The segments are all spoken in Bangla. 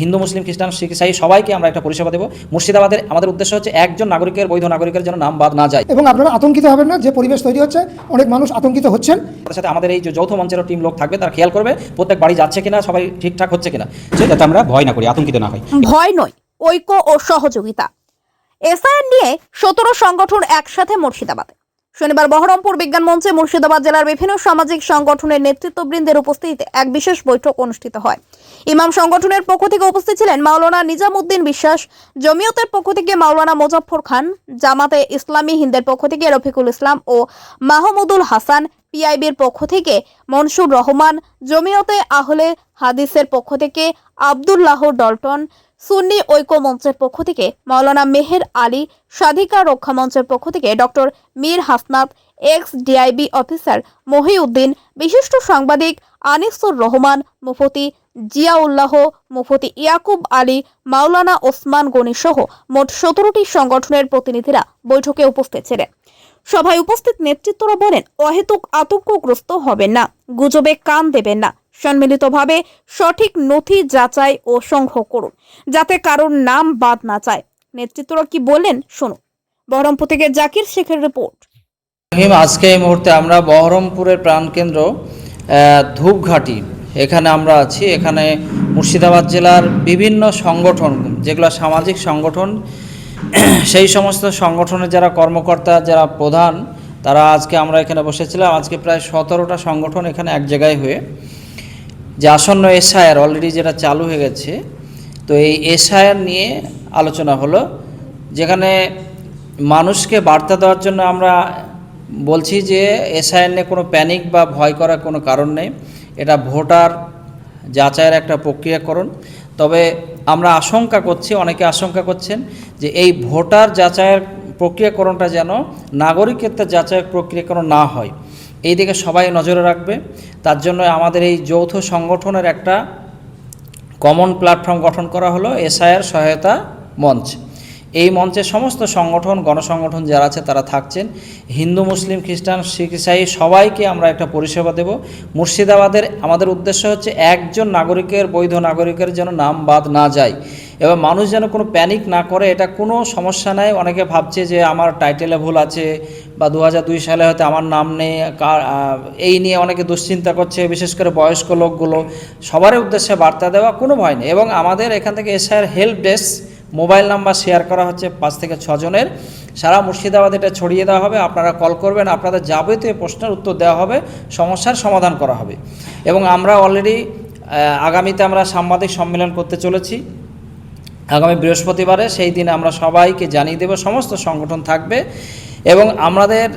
হিন্দু মুসলিম খ্রিস্টান শিখ ইসাই সবাইকে আমরা একটা পরিষেবা দেবো। মুর্শিদাবাদের আমাদের উদ্দেশ্য হচ্ছে একজন নাগরিকের বৈধ নাগরিকের যেন নাম বাদ না যায়। এবং আপনারা আতঙ্কিত হবেন না যে পরিবেশ তৈরি হচ্ছে অনেক মানুষ আতঙ্কিত হচ্ছেন। তার সাথে আমাদের এই যে যৌথ মঞ্চের টিম লোক থাকবে তারা খেয়াল করবে প্রত্যেক বাড়ি যাচ্ছে কিনা সবাই ঠিকঠাক হচ্ছে কিনা। যাতে আমরা ভয় না করি আতঙ্কিত না হয় ভয় নয় ঐক্য ও সহযোগিতা। এসআইএন নিয়ে সতেরো সংগঠন একসাথে মুর্শিদাবাদে। শনিবার বহরমপুর বিজ্ঞান মঞ্চে মুর্শিদাবাদ জেলার বিভিন্ন সামাজিক সংগঠনের নেতৃত্ববৃন্দের উপস্থিতিতে এক বিশেষ বৈঠক অনুষ্ঠিত হয়। ইমাম সংগঠনের পক্ষ থেকে উপস্থিত ছিলেন মাওলানা নিজামুদ্দিন বিশ্বাস, জমিয়তের পক্ষ থেকে মাওলানা মোজাফর খান, জামাতে ইসলামী হিন্দের পক্ষ থেকে রফিকুল ইসলাম ও মাহমুদুল হাসান পিআইবির পক্ষ থেকে মনসুর রহমান, জমিয়তে আহলে হাদিসের পক্ষ থেকে আবদুল্লাহ ডলটন, সুন্নি ঐক্য মঞ্চের পক্ষ থেকে মাওলানা মেহের আলী, স্বাধিকার রক্ষা মঞ্চের পক্ষ থেকে doctor Mir Hasnat ex DIB officer Mohiuddin, বিশিষ্ট সাংবাদিক আনিসুর রহমান, মুফতি জিয়াউল্লাহ, মুফতি ইয়াকুব আলী, মাওলানা ওসমান গনি সহ মোট সতেরোটি সংগঠনের প্রতিনিধিরা বৈঠকে উপস্থিত ছিলেন। সভায় উপস্থিত নেতৃত্বরা বলেন, অহেতুক আতঙ্কগ্রস্ত হবেন না, গুজবে কান দেবেন না সম্মিলিতভাবে সঠিক নথি যাচাই ও সংগ্রহ করুন, যাতে কারোর নাম বাদ না যায়। নেতৃত্বরা কি বললেন? শুনুন। বহরমপুর থেকে জাকির শেখের রিপোর্ট। আজকে এই মুহূর্তে আমরা বহরমপুরের প্রাণকেন্দ্র ধূপঘাটি, এখানে আমরা আছি। এখানে মুর্শিদাবাদ জেলার বিভিন্ন সংগঠন, যেগুলো সামাজিক সংগঠন, সেই সমস্ত সংগঠনের যারা কর্মকর্তা, যারা প্রধান, তারা আজকে আমরা এখানে বসেছিলাম। আজকে প্রায় সতেরোটা সংগঠন এখানে এক জায়গায় হয়ে যে আসন্ন এসআইআর অলরেডি যেটা চালু হয়ে গেছে, তো এই এসআইআর নিয়ে আলোচনা হলো, যেখানে মানুষকে বার্তা দেওয়ার জন্য আমরা বলছি যে এসআইআর নিয়ে কোনো প্যানিক বা ভয় করার কোনো কারণ নেই। এটা ভোটার যাচাইয়ের একটা প্রক্রিয়াকরণ তবে আমরা আশঙ্কা করছি, অনেকে আশঙ্কা করছেন যে এই ভোটার যাচাইয়ের প্রক্রিয়াকরণটা যেন নাগরিকত্বের যাচাইয়ের প্রক্রিয়াকরণ না হয়। এই দিকে সবাই নজরে রাখবে। তার জন্য আমাদের এই যৌথ সংগঠনের একটা কমন প্ল্যাটফর্ম গঠন করা হলো এসআইআর সহায়তা মঞ্চ। এই মঞ্চে সমস্ত সংগঠন, গণসংগঠন যারা আছে তারা থাকছেন। হিন্দু, মুসলিম, খ্রিস্টান, শিখ, ইসাই সবাইকে আমরা একটা পরিষেবা দেব। মুর্শিদাবাদের আমাদের উদ্দেশ্য হচ্ছে একজন নাগরিকের, বৈধ নাগরিকের যেন নাম বাদ না যায়। এবার মানুষ যেন কোনো প্যানিক না করে, এটা কোনো সমস্যা নাই। অনেকে ভাবছে যে আমার টাইটেলে ভুল আছে বা দু সালে হয়তো আমার নাম নেই এই নিয়ে অনেকে দুশ্চিন্তা করছে, বিশেষ করে বয়স্ক লোকগুলো। সবারই উদ্দেশ্যে বার্তা দেওয়া কোনো ভয় নেই এবং আমাদের এখান থেকে এসআইয়ের help desk mobile number share করা হচ্ছে পাঁচ থেকে ছজনের সারা মুর্শিদাবাদ এটা ছড়িয়ে দেওয়া হবে, আপনারা কল করবেন, আপনাদের যাবতীয় প্রশ্নের উত্তর দেওয়া হবে, সমস্যার সমাধান করা হবে। এবং আমরা অলরেডি আগামীতে আমরা সাংবাদিক সম্মেলন করতে চলেছি। আগামী বৃহস্পতিবারে সেই দিন আমরা সবাইকে জানিয়ে দেব, সমস্ত সংগঠন থাকবে এবং আমাদের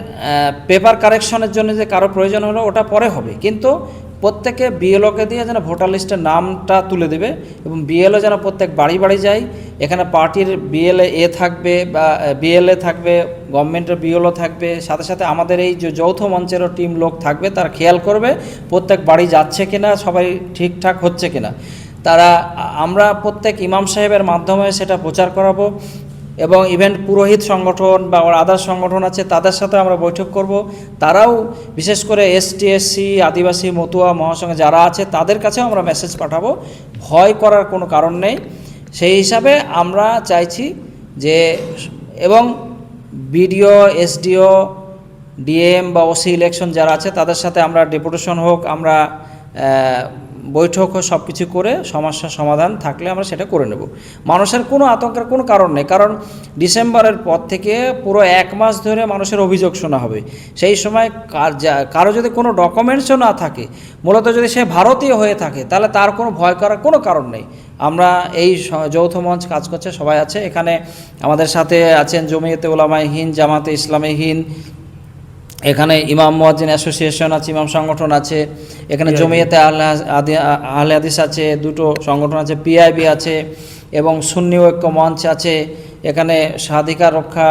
পেপার কারেকশনের জন্য যে কারও প্রয়োজন হলো ওটা পরে হবে। কিন্তু প্রত্যেকে বিএলওকে দিয়ে যেন ভোটার লিস্টের নামটা তুলে দেবে এবং বিএলও যেন প্রত্যেক বাড়ি বাড়ি যায়। এখানে পার্টির বিএলএ এ থাকবে বা বিএলএ থাকবে, গভর্নমেন্টের বিএলও থাকবে, সাথে সাথে আমাদের এই যে যৌথ মঞ্চেরও টিম লোক থাকবে, তারা খেয়াল করবে প্রত্যেক বাড়ি যাচ্ছে কিনা, সবাই ঠিকঠাক হচ্ছে কিনা। তারা, আমরা প্রত্যেক ইমাম সাহেবের মাধ্যমে সেটা প্রচার করাবো এবং ইভেন্ট পুরোহিত সংগঠন বা আদার সংগঠন আছে, তাদের সাথে আমরা বৈঠক করব। তারাও বিশেষ করে এসটি এসসি আদিবাসী, মতুয়া, মহাসংঘ যারা আছে, তাদের কাছেও আমরা মেসেজ পাঠাবো। ভয় করার কোনো কারণ নেই। সেই হিসাবে আমরা চাইছি যে, এবং বিডিও এসডিও ডিএম বা ওসি ইলেকশন যারা আছে, তাদের সাথে আমরা ডেপুটেশন হোক, আমরা বৈঠক সব কিছু করে সমস্যার সমাধান থাকলে আমরা সেটা করে নেব। মানুষের কোনো আতঙ্কের কোনো কারণ নেই, কারণ ডিসেম্বরের পর থেকে পুরো এক মাস ধরে মানুষের অভিযোগ শোনা হবে। সেই সময় কার যদি কোনো ডকুমেন্টসও না থাকে, মূলত যদি সে ভারতীয় হয়ে থাকে, তাহলে তার কোনো ভয় করার কোনো কারণ নেই। আমরা এই যৌথ মঞ্চ কাজ করছে, সবাই আছে। এখানে আমাদের সাথে আছেন জমিয়তে ওলামায় হিন্দ, জামাতে ইসলামী হিন্দ এখানে ইমাম মুয়াজ্জিন অ্যাসোসিয়েশন আছে ইমাম সংগঠন আছে এখানে জমিয়তে আদি- আহলে হাদিস আছে দুটো সংগঠন আছে পিআইবি আছে এবং সুন্নি ঐক্য মঞ্চ আছে এখানে স্বাধিকার রক্ষা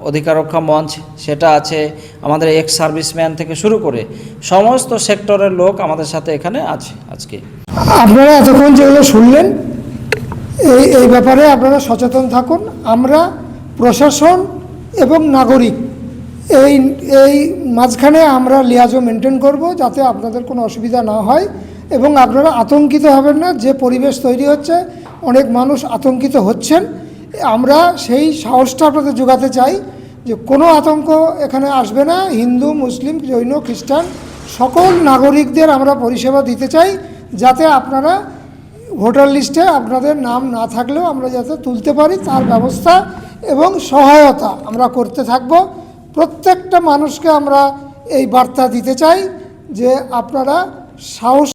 অধিকার রক্ষা মঞ্চ সেটা আছে আমাদের এক্স সার্ভিসম্যান থেকে শুরু করে সমস্ত সেক্টরের লোক আমাদের সাথে এখানে আছে আজকে। আপনারা এতক্ষণ যেগুলো শুনলেন এই এই ব্যাপারে আপনারা সচেতন থাকুন। আমরা প্রশাসন এবং নাগরিক এই এই মাঝখানে আমরা লিয়াজও মেনটেন করব যাতে আপনাদের কোনো অসুবিধা না হয় এবং আপনারা আতঙ্কিত হবেন না, যে পরিবেশ তৈরি হচ্ছে, অনেক মানুষ আতঙ্কিত হচ্ছেন। আমরা সেই সাহসটা আপনাদের যোগাতে চাই যে কোনো আতঙ্ক এখানে আসবে না। হিন্দু, মুসলিম, জৈন, খ্রিস্টান, সকল নাগরিকদের আমরা পরিষেবা দিতে চাই যাতে আপনারা ভোটার লিস্টে আপনাদের নাম না থাকলেও আমরা যাতে তুলতে পারি, তার ব্যবস্থা এবং সহায়তা আমরা করতে থাকব। প্রত্যেকটা মানুষকে আমরা এই বার্তা দিতে চাই যে আপনারা সাহস